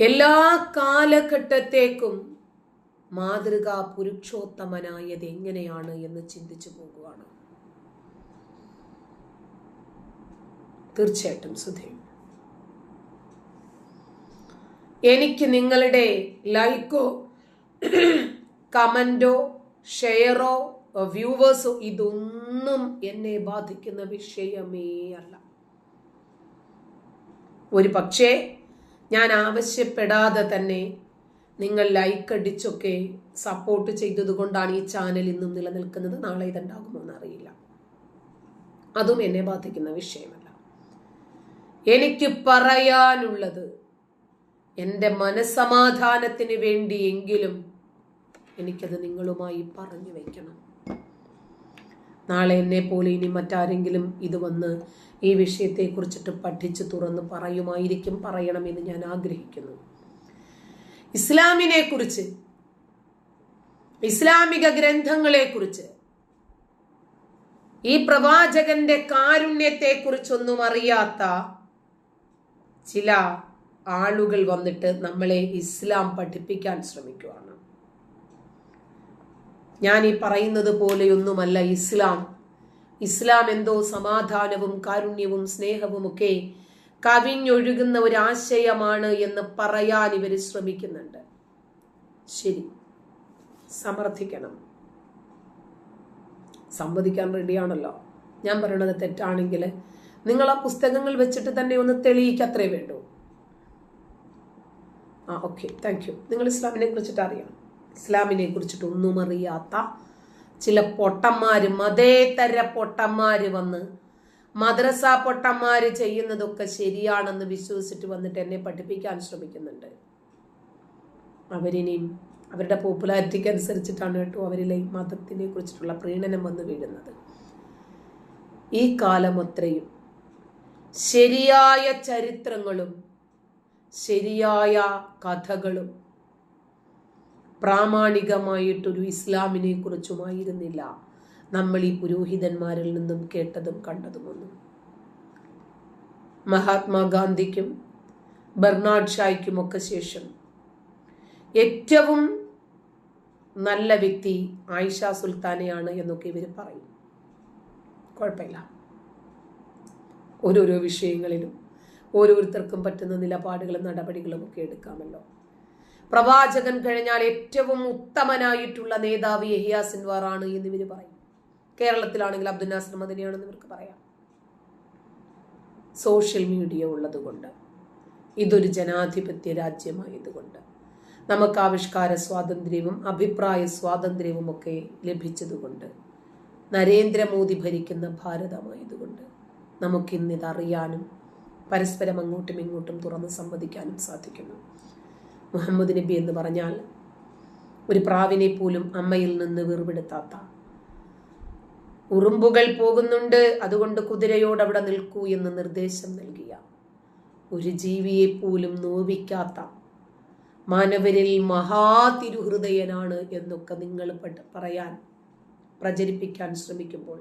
എല്ലാ കാലഘട്ടത്തേക്കും മാതൃകാ പുരുഷോത്തമനായത് എങ്ങനെയാണ് എന്ന് ചിന്തിച്ചു പോകുവാണ്. തീർച്ചയായിട്ടും സുധേ എനിക്ക് നിങ്ങളുടെ ലൈക്കോ കമന്റോ ഷെയറോ വ്യൂവേഴ്സോ ഇതൊന്നും എന്നെ ബാധിക്കുന്ന വിഷയമേ അല്ല. ഒരു പക്ഷേ ഞാൻ ആവശ്യപ്പെടാതെ തന്നെ നിങ്ങൾ ലൈക്ക് അടിച്ചൊക്കെ സപ്പോർട്ട് ചെയ്തതുകൊണ്ടാണ് ഈ ചാനൽ ഇന്നും നിലനിൽക്കുന്നത്. നാളെ ഇതുണ്ടാകുമോ എന്നറിയില്ല. അതും എന്നെ ബാധിക്കുന്ന വിഷയമല്ല. എനിക്ക് പറയാനുള്ളത് എന്റെ മനസമാധാനത്തിന് വേണ്ടിയെങ്കിലും എനിക്കത് നിങ്ങളുമായി പറഞ്ഞു വയ്ക്കണം നാളെ എന്നെ പോലെ ഇനി മറ്റാരെങ്കിലും ഇത് വന്ന് ഈ വിഷയത്തെക്കുറിച്ചിട്ട് പഠിച്ച് തുറന്ന് പറയുമായിരിക്കും പറയണമെന്ന് ഞാൻ ആഗ്രഹിക്കുന്നു. ഇസ്ലാമിനെ കുറിച്ച് ഇസ്ലാമിക ഗ്രന്ഥങ്ങളെ കുറിച്ച് ഈ പ്രവാചകന്റെ കാരുണ്യത്തെ കുറിച്ചൊന്നും അറിയാത്ത ചില ആളുകൾ വന്നിട്ട് നമ്മളെ ഇസ്ലാം പഠിപ്പിക്കാൻ ശ്രമിക്കുകയാണ് ഞാൻ ഈ പറയുന്നത് പോലെയൊന്നുമല്ല ഇസ്ലാം. ഇസ്ലാം എന്തോ സമാധാനവും കാരുണ്യവും സ്നേഹവും ഒക്കെ കവിഞ്ഞൊഴുകുന്ന ഒരു ആശയമാണ് എന്ന് പറയാൻ ഇവർ ശ്രമിക്കുന്നുണ്ട്. ശരി. സമർത്ഥിക്കണം. സംവദിക്കാൻ റെഡിയാണല്ലോ. ഞാൻ പറയണത് തെറ്റാണെങ്കിൽ നിങ്ങൾ ആ പുസ്തകങ്ങൾ വെച്ചിട്ട് തന്നെ ഒന്ന് തെളിയിക്കത്രേ വേണ്ടൂ. ആ ഓക്കെ. Thank you. നിങ്ങൾ ഇസ്ലാമിനെ കുറിച്ചിട്ട് അറിയണം. ഇസ്ലാമിനെ കുറിച്ചിട്ടൊന്നും അറിയാത്ത ചില പൊട്ടന്മാർ മതേതര പൊട്ടന്മാർ വന്ന് മദ്രസ പൊട്ടന്മാർ ചെയ്യുന്നതൊക്കെ ശരിയാണെന്ന് വിശ്വസിച്ചിട്ട് വന്നിട്ട് എന്നെ പഠിപ്പിക്കാൻ ശ്രമിക്കുന്നുണ്ട്. അവരിനിയും അവരുടെ പോപ്പുലാരിറ്റിക്ക് അനുസരിച്ചിട്ടാണ് കേട്ടോ അവരിലെ മതത്തിനെ കുറിച്ചിട്ടുള്ള പ്രീണനം വന്ന് വീഴുന്നത്. ഈ കാലം അത്രയും ശരിയായ ചരിത്രങ്ങളും ശരിയായ കഥകളും പ്രാമാണികമായിട്ടൊരു ഇസ്ലാമിനെ കുറിച്ചുമായിരുന്നില്ല നമ്മൾ ഈ പുരോഹിതന്മാരിൽ നിന്നും കേട്ടതും കണ്ടതുമൊന്നും. മഹാത്മാഗാന്ധിക്കും ബെർണാഡ് ഷായ്ക്കുമൊക്കെ ശേഷം ഏറ്റവും നല്ല വ്യക്തി ആയിഷ സുൽത്താനയാണ് എന്നൊക്കെ ഇവർ പറയും. കുഴപ്പമില്ല. ഓരോരോ വിഷയങ്ങളിലും ഓരോരുത്തർക്കും പറ്റുന്ന നിലപാടുകളും നടപടികളും ഒക്കെ എടുക്കാമല്ലോ. പ്രവാചകൻ കഴിഞ്ഞാൽ ഏറ്റവും ഉത്തമനായിട്ടുള്ള നേതാവ് യഹിയ സിൻവാർ ആണ് എന്ന് ഇവർ പറയും. കേരളത്തിലാണെങ്കിൽ അബ്ദുൽ നാസർ മദനിയാണെന്ന് ഇവർക്ക് പറയാം. സോഷ്യൽ മീഡിയ ഉള്ളതുകൊണ്ട് ഇതൊരു ജനാധിപത്യ രാജ്യമായതുകൊണ്ട് നമുക്ക് ആവിഷ്കാര സ്വാതന്ത്ര്യവും അഭിപ്രായ സ്വാതന്ത്ര്യവും ഒക്കെ ലഭിച്ചതുകൊണ്ട് നരേന്ദ്രമോദി ഭരിക്കുന്ന ഭാരതമായതുകൊണ്ട് നമുക്കിന്നിതറിയാനും പരസ്പരം അങ്ങോട്ടും ഇങ്ങോട്ടും തുറന്ന് സംവദിക്കാനും സാധിക്കുന്നു. മുഹമ്മദ് നബി എന്ന് പറഞ്ഞാൽ ഒരു പ്രാവിനെ പോലും അമ്മയിൽ നിന്ന് വേർപെടുത്താത്ത. ഉറുമ്പുകൾ പോകുന്നുണ്ട് അതുകൊണ്ട് കുതിരയോട് അവിടെ നിൽക്കൂ എന്ന് നിർദ്ദേശം നൽകിയ. ഒരു ജീവിയെ പോലും നോവിക്കാത്ത. മാനവരിൽ മഹാതിരുഹൃദയനാണ് എന്നൊക്കെ നിങ്ങൾ പറയാൻ പ്രചരിപ്പിക്കാൻ ശ്രമിക്കുമ്പോൾ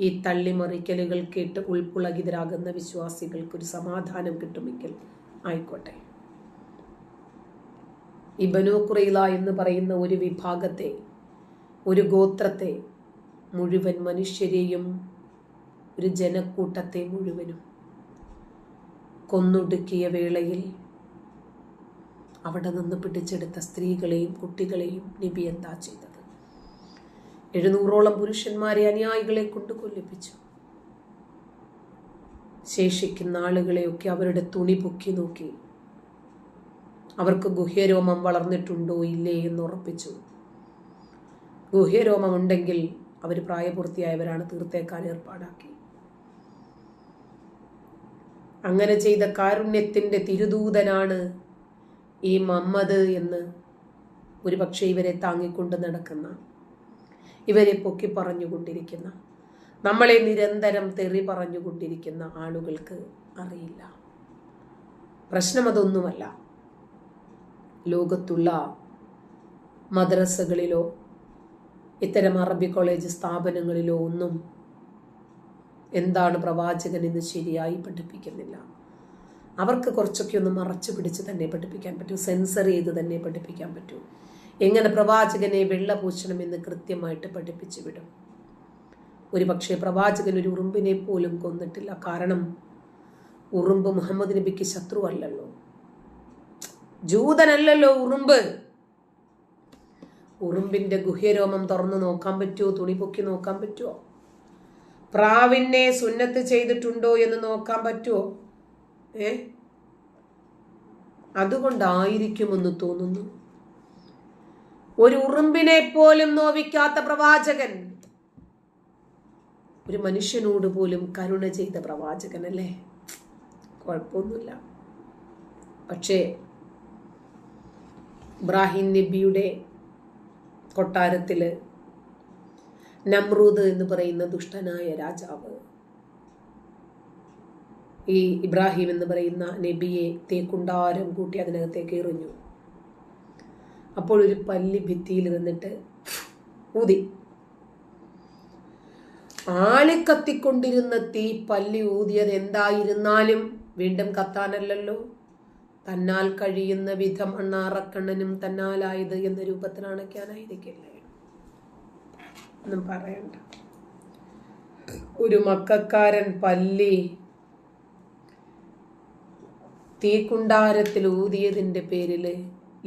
ഈ തള്ളിമറിക്കലുകൾ കേട്ട് ഉൾപ്പുളകിതരാകുന്ന വിശ്വാസികൾക്കൊരു സമാധാനം കിട്ടുമെങ്കിൽ ആയിക്കോട്ടെ. ഈ ബനോക്കുറയില എന്ന് പറയുന്ന ഒരു വിഭാഗത്തെ ഒരു ഗോത്രത്തെ മുഴുവൻ മനുഷ്യരെയും ഒരു ജനക്കൂട്ടത്തെ മുഴുവനും കൊന്നൊടുക്കിയ വേളയിൽ അവിടെ നിന്ന് പിടിച്ചെടുത്ത സ്ത്രീകളെയും കുട്ടികളെയും നബി എന്താ ചെയ്തത്? എഴുന്നൂറോളം പുരുഷന്മാരെ അനുയായികളെ കൊണ്ട് കൊല്ലിപ്പിച്ചു. ശേഷിക്കുന്ന ആളുകളെയൊക്കെ അവരുടെ തുണി പൊക്കി നോക്കി അവർക്ക് ഗുഹ്യരോമം വളർന്നിട്ടുണ്ടോ ഇല്ലേ എന്ന് ഉറപ്പിച്ചു. ഗുഹ്യരോമം ഉണ്ടെങ്കിൽ അവർ പ്രായപൂർത്തിയായവരാണ് തീർത്തേക്കാൻ ഏർപ്പാടാക്കി. അങ്ങനെ ചെയ്ത കാരുണ്യത്തിന്റെ തിരുദൂതനാണ് ഈ മമ്മദ് എന്ന് ഒരുപക്ഷെ ഇവരെ താങ്ങിക്കൊണ്ട് നടക്കുന്ന ഇവരെ പൊക്കി പറഞ്ഞുകൊണ്ടിരിക്കുന്ന നമ്മളെ നിരന്തരം തെറി പറഞ്ഞുകൊണ്ടിരിക്കുന്ന ആളുകൾക്ക് അറിയില്ല. പ്രശ്നം അതൊന്നുമല്ല. ലോകത്തുള്ള മദ്രസകളിലോ ഇത്തരം അറബി കോളേജ് സ്ഥാപനങ്ങളിലോ ഒന്നും എന്താണ് പ്രവാചകൻ എന്ന് ശരിയായി പഠിപ്പിക്കുന്നില്ല. അവർക്ക് കുറച്ചൊക്കെ ഒന്ന് മറച്ചു പിടിച്ച് തന്നെ പഠിപ്പിക്കാൻ പറ്റൂ സെൻസർ ചെയ്ത് തന്നെ പഠിപ്പിക്കാൻ പറ്റൂ. എങ്ങനെ പ്രവാചകനെ വെള്ള വെള്ളപൂശണമെന്ന് കൃത്യമായിട്ട് പഠിപ്പിച്ചു വിടും. ഒരു പക്ഷേ പ്രവാചകൻ ഒരു ഉറുമ്പിനെ പോലും കൊന്നിട്ടില്ല. കാരണം ഉറുമ്പ് മുഹമ്മദ് നബിക്ക് ശത്രുവല്ലല്ലോ. ജൂതനല്ലല്ലോ ഉറുമ്പ്. ഉറുമ്പിന്റെ ഗുഹ്യരോമം തുറന്ന് നോക്കാൻ പറ്റുമോ തുണി പൊക്കി നോക്കാൻ പറ്റുമോ പ്രാവിനെ സുന്നത്ത് ചെയ്തിട്ടുണ്ടോ എന്ന് നോക്കാൻ പറ്റുമോ ഏ? അതുകൊണ്ടായിരിക്കുമെന്ന് തോന്നുന്നു. ഒരു ഉറുമ്പിനെ പോലും നോവിക്കാത്ത പ്രവാചകൻ. ഒരു മനുഷ്യനോട് പോലും കരുണ ചെയ്ത പ്രവാചകനല്ലേ? കുഴപ്പമൊന്നുമില്ല. പക്ഷേ ഇബ്രാഹിം നബിയുടെ കൊട്ടാരത്തിൽ നമ്രൂദ് എന്ന് പറയുന്ന ദുഷ്ടനായ രാജാവ്. ഈ ഇബ്രാഹിം എന്ന് പറയുന്ന നബിയെ തേക്കുണ്ടാരം കൂട്ടി അതിനകത്തേക്ക് എറിഞ്ഞു. അപ്പോഴൊരു പല്ലി ഭിത്തിയിൽ നിന്നിട്ട് ഊതി. കത്തിക്കൊണ്ടിരുന്ന തീ പല്ലി ഊതിയത് എന്തായിരുന്നാലും വീണ്ടും കത്താനല്ലല്ലോ. തന്നാൽ കഴിയുന്ന വിധം അണ്ണാറക്കണ്ണനും തന്നാലായത് എന്ന രൂപത്തിൽ അണയ്ക്കാനായിരിക്കില്ലേ? ഒന്നും പറയണ്ട. ഒരു മക്കാരൻ പല്ലി തീക്കുണ്ടാരത്തിൽ ഊതിയതിന്റെ പേരിൽ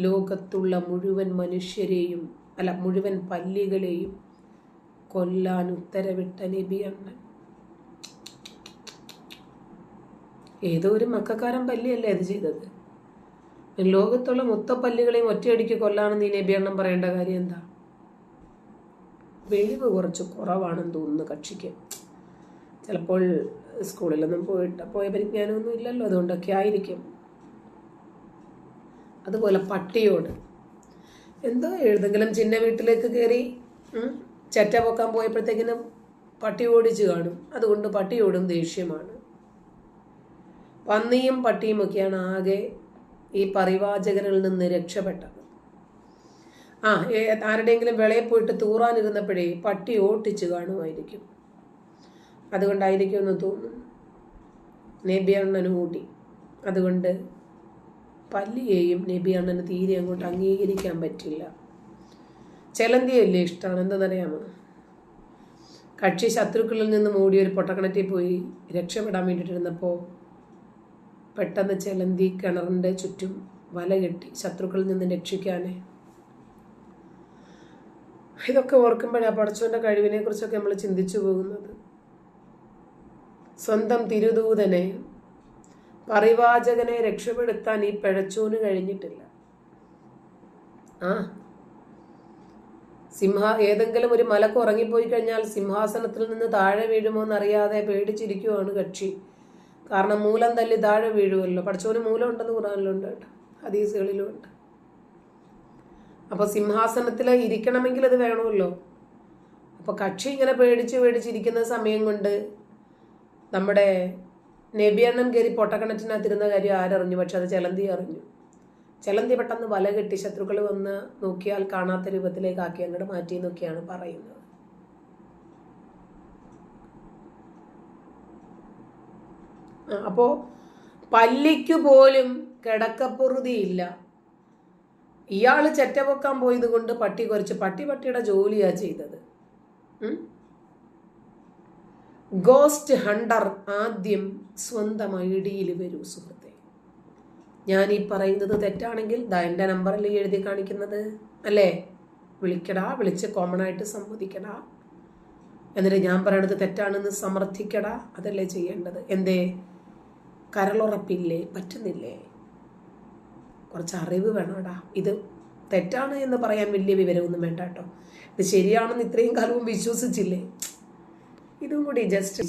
ലോകത്തുള്ള മുഴുവൻ മനുഷ്യരെയും അല്ല മുഴുവൻ പല്ലികളെയും കൊല്ലാൻ ഉത്തരവിട്ട നബിയണ്ണൻ ഏതോ ഒരു മക്കാരൻ പല്ലിയല്ലേ അത് ചെയ്തത്? ലോകത്തുള്ള മൊത്ത പല്ലികളെയും ഒറ്റയടിക്ക് കൊല്ലാണെന്ന് ഈ നബിയണ്ണം പറയേണ്ട കാര്യം എന്താ? വെളിവ് കുറച്ച് കുറവാണെന്ന് തോന്നുന്നു കക്ഷിക്ക്. ചിലപ്പോൾ സ്കൂളിലൊന്നും പോയിട്ട് പോയ പരിജ്ഞാനമൊന്നും ഇല്ലല്ലോ അതുകൊണ്ടൊക്കെ ആയിരിക്കും. അതുപോലെ പട്ടിയോട്. എന്തോ ഏതെങ്കിലും ചിന്ന വീട്ടിലേക്ക് കയറി ചറ്റ പൊക്കാൻ പോയപ്പോഴത്തേക്കിനും പട്ടി ഓടിച്ച് കാണും. അതുകൊണ്ട് പട്ടിയോടും ദേഷ്യമാണ്. പന്നിയും പട്ടിയും ഒക്കെയാണ് ആകെ ഈ പരിവാചകരിൽ നിന്ന് രക്ഷപ്പെട്ടത്. ആ ആരുടെയെങ്കിലും വിളയിൽ പോയിട്ട് തൂറാനിരുന്നപ്പോഴേ പട്ടി ഓട്ടിച്ച് കാണുമായിരിക്കും. അതുകൊണ്ടായിരിക്കും എന്ന് തോന്നുന്നു. നബി അണ്ണന് കൂട്ടി അതുകൊണ്ട് പല്ലിയെയും നബി അണ്ണന് തീരെ അങ്ങോട്ട് അംഗീകരിക്കാൻ പറ്റില്ല. ചെലന്തിയല്ലേ ഇഷ്ടമാണ് എന്തെന്നറിയാമോ? കക്ഷി ശത്രുക്കളിൽ നിന്ന് മൂടിയൊരു പൊട്ടക്കിണറ്റിൽ പോയി രക്ഷപ്പെടാൻ വേണ്ടിയിട്ടിരുന്നപ്പോൾ പെട്ടെന്ന് ചെലന്തി കിണറിന്റെ ചുറ്റും വല കെട്ടി ശത്രുക്കളിൽ നിന്ന് രക്ഷിക്കാനേ. ഇതൊക്കെ ഓർക്കുമ്പോഴാണ് പടച്ചവന്റെ കഴിവിനെ കുറിച്ചൊക്കെ നമ്മൾ ചിന്തിച്ചു പോകുന്നത്. സ്വന്തം തിരുദൂതനെ പരിവാചകനെ രക്ഷപ്പെടുത്താൻ ഈ പഴച്ചൂന് കഴിഞ്ഞിട്ടില്ല. ആ സിംഹ ഏതെങ്കിലും ഒരു മലക്ക് ഉറങ്ങിപ്പോയി കഴിഞ്ഞാൽ സിംഹാസനത്തിൽ നിന്ന് താഴെ വീഴുമോ എന്നറിയാതെ പേടിച്ചിരിക്കുവാണ് കക്ഷി. കാരണം മൂലം തല്ലി താഴെ വീഴുമല്ലോ. പഠിച്ചവന് മൂലം ഉണ്ടെന്ന് ഖുറാനിലുണ്ട് കേട്ടോ. ഹദീസുകളിലും ഉണ്ട് അപ്പോൾ സിംഹാസനത്തിൽ ഇരിക്കണമെങ്കിൽ അത് വേണമല്ലോ. അപ്പോൾ കക്ഷി ഇങ്ങനെ പേടിച്ച് പേടിച്ചിരിക്കുന്ന സമയം കൊണ്ട് നമ്മുടെ നബിയണ്ണൻ കയറി പൊട്ടക്കിണറ്റിനകത്തിരുന്ന കാര്യം ആരറിഞ്ഞു? പക്ഷെ അത് ചെലന്തി അറിഞ്ഞു. ചെലന്തി പെട്ടെന്ന് വല കെട്ടി ശത്രുക്കൾ വന്ന് നോക്കിയാൽ കാണാത്ത രൂപത്തിലേക്ക് ആക്കി അങ്ങോട്ട് മാറ്റി എന്നൊക്കെയാണ് പറയുന്നത്. അപ്പോ പല്ലിക്കു പോലും കിടക്കപ്പുറുതിയില്ല. ഇയാൾ ചെറ്റപൊക്കാൻ പോയത് കൊണ്ട് പട്ടി കുറച്ച് പട്ടി പട്ടിയുടെ ജോലിയാണ് ചെയ്തത് ഗോസ്റ്റ് ഹണ്ടർ ആദ്യം സ്വന്തം ഐഡിയിൽ വരൂ സുഹൃത്തെ. ഞാൻ ഈ പറയുന്നത് തെറ്റാണെങ്കിൽ ദാ എന്റെ നമ്പറിൽ എഴുതി കാണിക്കുന്നത് അല്ലേ? വിളിക്കടാ വിളിച്ച് കോമൺ ആയിട്ട് സംവദിക്കടാ. എന്നിട്ട് ഞാൻ പറയണത് തെറ്റാണെന്ന് സമർത്ഥിക്കടാ അതല്ലേ ചെയ്യേണ്ടത്. എന്തേ? കരളുറപ്പില്ലേ? പറ്റുന്നില്ലേ? കുറച്ച് അറിവ് വേണോടാ. ഇത് തെറ്റാണ് എന്ന് പറയാൻ വലിയ വിവരമൊന്നും വേണ്ട കേട്ടോ. ഇത് ശരിയാണെന്ന് ഇത്രയും കാലവും വിശ്വസിച്ചില്ലേ? ഇതും കൂടി ജസ്റ്റ്